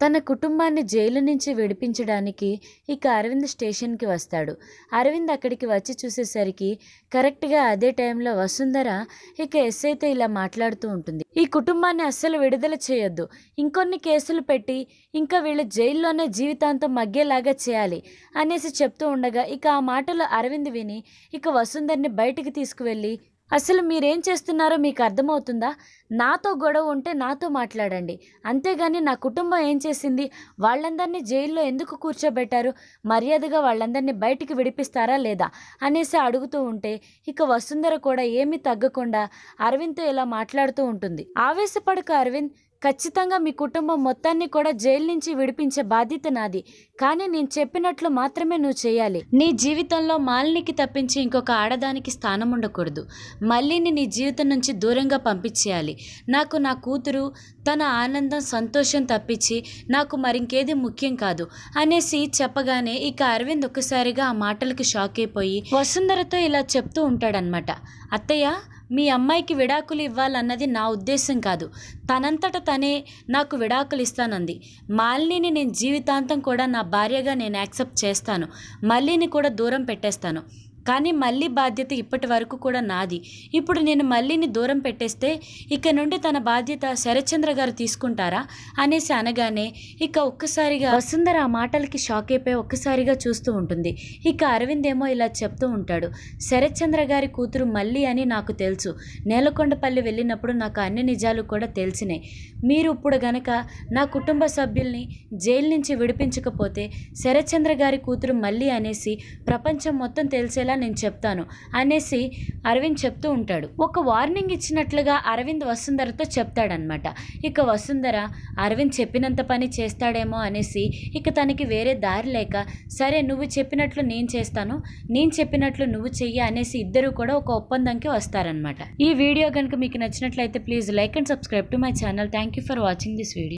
తన కుటుంబాన్ని జైలు నుంచి విడిపించడానికి ఇక అరవింద్ స్టేషన్కి వస్తాడు. అరవింద్ అక్కడికి వచ్చి చూసేసరికి కరెక్ట్గా అదే టైంలో వసుంధర ఇక ఎస్ఐతో ఇలా మాట్లాడుతూ ఉంటుంది. ఈ కుటుంబాన్ని అస్సలు విడుదల చేయొద్దు. ఇంకొన్ని కేసులు పెట్టి ఇంకా వీళ్ళు జైల్లోనే జీవితాంతం మగ్గేలాగా చేయాలి అనేసి చెప్తూ ఉండగా ఇక ఆ మాటలు అరవింద్ విని ఇక వసుంధర్ని బయటికి తీసుకువెళ్ళి అసలు మీరేం చేస్తున్నారో మీకు అర్థమవుతుందా? నాతో గొడవ ఉంటే నాతో మాట్లాడండి. అంతేగాని నా కుటుంబం ఏం చేసింది? వాళ్ళందరినీ జైల్లో ఎందుకు కూర్చోబెట్టారు? మర్యాదగా వాళ్ళందరినీ బయటికి విడిపిస్తారా లేదా? అనేసి అడుగుతూ ఉంటే ఇక వసుంధర కూడా ఏమీ తగ్గకుండా అరవింద్తో ఇలా మాట్లాడుతూ ఉంటుంది. ఆవేశపడక అరవింద్. ఖచ్చితంగా మీ కుటుంబం మొత్తాన్ని కూడా జైలు నుంచి విడిపించే బాధ్యత నాది. కానీ నేను చెప్పినట్లు మాత్రమే నువ్వు చేయాలి. నీ జీవితంలో మాలినికి తప్పించి ఇంకొక ఆడదానికి స్థానం ఉండకూడదు. మళ్ళీని నీ జీవితం నుంచి దూరంగా పంపించేయాలి. నాకు నా కూతురు తన ఆనందం సంతోషం తప్పించి నాకు మరింకేది ముఖ్యం కాదు అనేసి చెప్పగానే ఇక అరవింద్ ఒక్కసారిగా ఆ మాటలకు షాక్ అయిపోయి వసుంధరతో ఇలా చెప్తూ ఉంటాడనమాట అత్తయ్య మీ అమ్మాయికి విడాకులు ఇవ్వాలన్నది నా ఉద్దేశం కాదు. తనంతట తనే నాకు విడాకులు ఇస్తానంది. మాలినిని నేను జీవితాంతం కూడా నా భార్యగా నేను యాక్సెప్ట్ చేస్తాను. మళ్ళీని కూడా దూరం పెట్టేస్తాను. కానీ మళ్ళీ బాధ్యత ఇప్పటి వరకు కూడా నాది. ఇప్పుడు నేను మళ్ళీని దూరం పెట్టేస్తే ఇక నుండి తన బాధ్యత శరత్చంద్ర గారు తీసుకుంటారా? అనేసి అనగానే ఇక ఒక్కసారిగా వసుంధర ఆ మాటలకి షాక్ అయిపోయి ఒక్కసారిగా చూస్తూ ఉంటుంది. ఇక అరవింద్ ఏమో ఇలా చెప్తూ ఉంటాడు. శరత్చంద్ర గారి కూతురు మళ్ళీ అని నాకు తెలుసు. నేలకొండపల్లి వెళ్ళినప్పుడు నాకు అన్ని నిజాలు కూడా తెలిసినాయి. మీరు ఇప్పుడు గనక నా కుటుంబ సభ్యుల్ని జైలు నుంచి విడిపించకపోతే శరత్చంద్ర గారి కూతురు మళ్ళీ అనేసి ప్రపంచం మొత్తం తెలిసేలా నేను చెప్తాను అనేసి అరవింద్ చెప్తూ ఉంటాడు. ఒక వార్నింగ్ ఇచ్చినట్లుగా అరవింద్ వసుంధరతో చెప్తాడనమాట ఇక వసుంధర అరవింద్ చెప్పినంత పని చేస్తాడేమో అనేసి ఇక తనకి వేరే దారి లేక సరే నువ్వు చెప్పినట్లు నేను చేస్తాను నేను చెప్పినట్లు నువ్వు చెయ్యి అనేసి ఇద్దరు కూడా ఒక ఒప్పందంకి వస్తారనమాట ఈ వీడియో కనుక మీకు నచ్చినట్లయితే please like and subscribe to my channel. Thank you for watching this video.